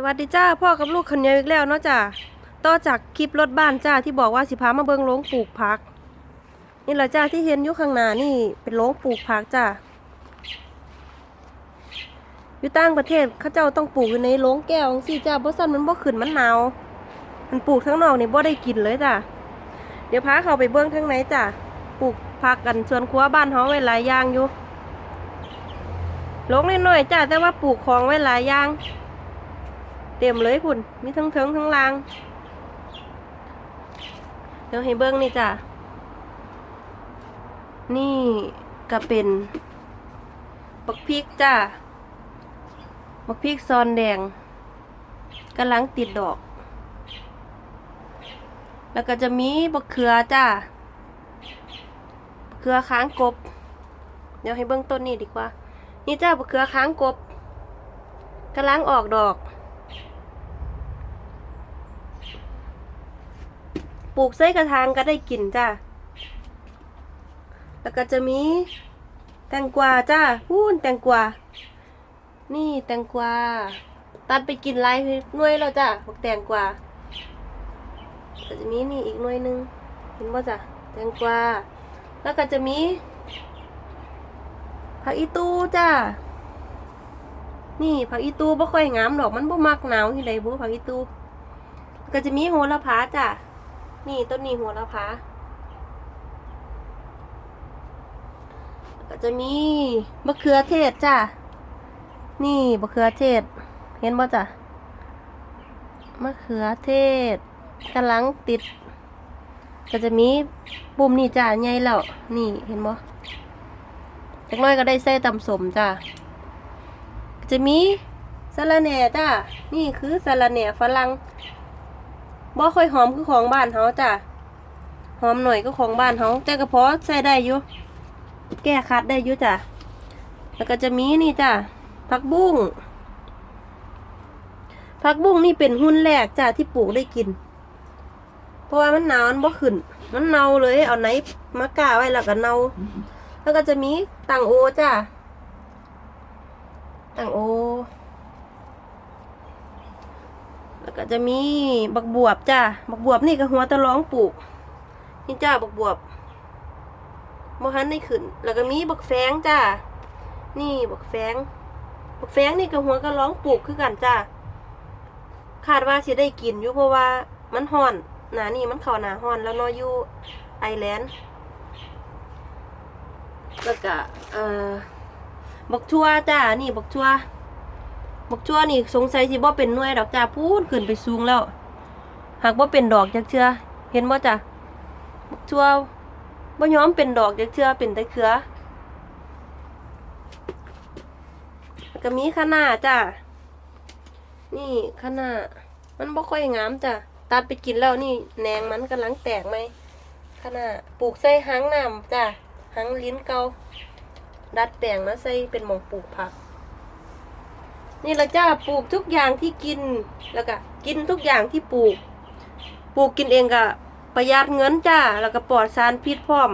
สวัสดีจ้าพ่อกับลูกคนเหนียวอีกแล้วเนาะจ้าต่อจากคลิปรถบ้านจ้าที่บอกว่าสิพามาเบิงโรงปลูกผัก นี่แหละจ้าที่เห็นอยู่ข้างหน้านี่เป็นโรงปลูกผักจ้าอยู่ต่างประเทศเขาเจ้าต้องปลูกอยู่ในโรงแก้วสิจ้าเพราะสั้นมันบ่ขึ้นมันหนาวมันปลูกทั้งนอกนี่บ่ได้กินเลยจ้าเดี๋ยวพาเขาไปเบิ้งทั้งไหนจ้าปลูกผักกันสวนครัวบ้านเฮาไว้หลายอย่างอยู่โรงน้อยๆจ้าแต่ว่าปลูกของไว้หลายอย่าง เต็มเลยคุณมีทั้งเทิงทั้งลาง เดี๋ยวให้เบิ้งนี่จ้ะ นี่ก็เป็นบักพริกจ้ะบักพริกซอนแดงกำลังติดดอก แล้วก็จะมีบักเขือจ้ะเขือค้างกบ เดี๋ยวให้เบิ้งต้นนี้ดีกว่า นี่จ้าบักเขือค้างกบกำลังออกดอก ปลูกไส้กระถางก็ได้กินจ้าแล้วก็จะมี แตงกวาจ้าพูนแตงกวา นี่แตงกวา ตัดไปกินไรหน่วยแล้วจ้าพวกแตงกวาก็จะมีนี่อีกหน่วยหนึงเห็นป่ะจ้ะแตงกวา แล้วก็จะมีผักอีตูจ้านี่ผักอีตูบ่ค่อยงามดอกมันบ่มักหนาวที่ใดบุผักอีตู ก็จะมีโหระพาจ้ะ นี่ต้นนี้หัวละพาก็จะมีมะเขือเทศจ้ะ นี่มะเขือเทศ เห็นบ่จ้ะ มะเขือเทศกำลังติด ก็จะมีปุ่มนี่จ้ะใหญ่แล้ว นี่เห็นบ่จักน้อยก็ได้ใส่ตำสมจ้ะ จะมีสะระแหน่จ้ะ นี่คือสะระแหน่ฝรั่ง บ่ค่อยหอมคือของบ้านเฮาจ้ะหอมหน่อยก็ของบ้านเฮาแต่ก็พอใส่ได้อยู่แก้คัดได้อยู่จ้ะแล้วก็จะมีนี่จ้ะผักบุ้งผักบุ้งนี่เป็นหุ้นแรกจ้ะที่ปลูกได้กิน เพราะว่ามันหนาวมันบ่ขึ้น มันเน่าเลยเอาไหนมากาไว้แล้วก็เน่าแล้วก็จะมีตังโอจ้ะตังโอ แล้วก็จะมีบักบวบจ้าบักบวบนี่ก็หัวตะร้องปลูกนี่จ้าบักบวบมหันได้ขึ้น แล้วก็มีบักแฟงจ้านี่บักแฟงบักแฟงนี่ก็หัวก็ร้องปลูกคือกันจ้าคาดว่าสิได้กินอยู่เพราะว่ามันฮ้อนหนานี่มันเข้าหนาฮ้อนแล้วนออยู่ไอแลนด์แล้วก็เอ่อบักทัวจ้านี่บักทัว บักชั่วนี่สงสัยสิบ่เป็นหน่วยดอกจ้าพูนขึ้นไปสูงแล้ว หากบ่เป็นดอกจักเทื่อเห็นบ่จ้ะบักชั่วบ่ยอมเป็นดอกจักเทื่อเป็นแต่เครือก็มีคะน้าจ้านี่คะน้ามันบ่ค่อยงามจ้ะตัดไปกินแล้วนี่แหนงมันกำลังแตกไหมคะน้าปลูกใส่หางน้ำจ้ะหางลิ้นเกาดัดแปลงมาใส่เป็นหมองปลูกผัก นี่ละจ้าปลูกทุกอย่างที่กินแล้วก็กินทุกอย่างที่ปลูก ปลูกกินเองก็ประหยัดเงินจ้า แล้วก็ปลอดสารพิษพร้อม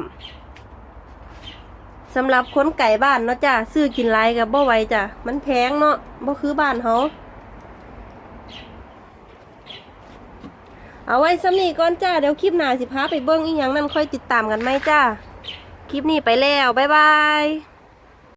สำหรับคนไก่บ้านเนาะจ้าซื้อกินไรกับบ่ไหวจ้ะมันแพงเนาะบ่คือบ้านเฮาเอาไว้สำนีก่อนจ้า เดี๋ยวคลิปหน้าสิพาไปเบิ้งอีหยังนั่นค่อยติดตามกันไหมจ้า คลิปนี้ไปแล้ว บ๊ายบาย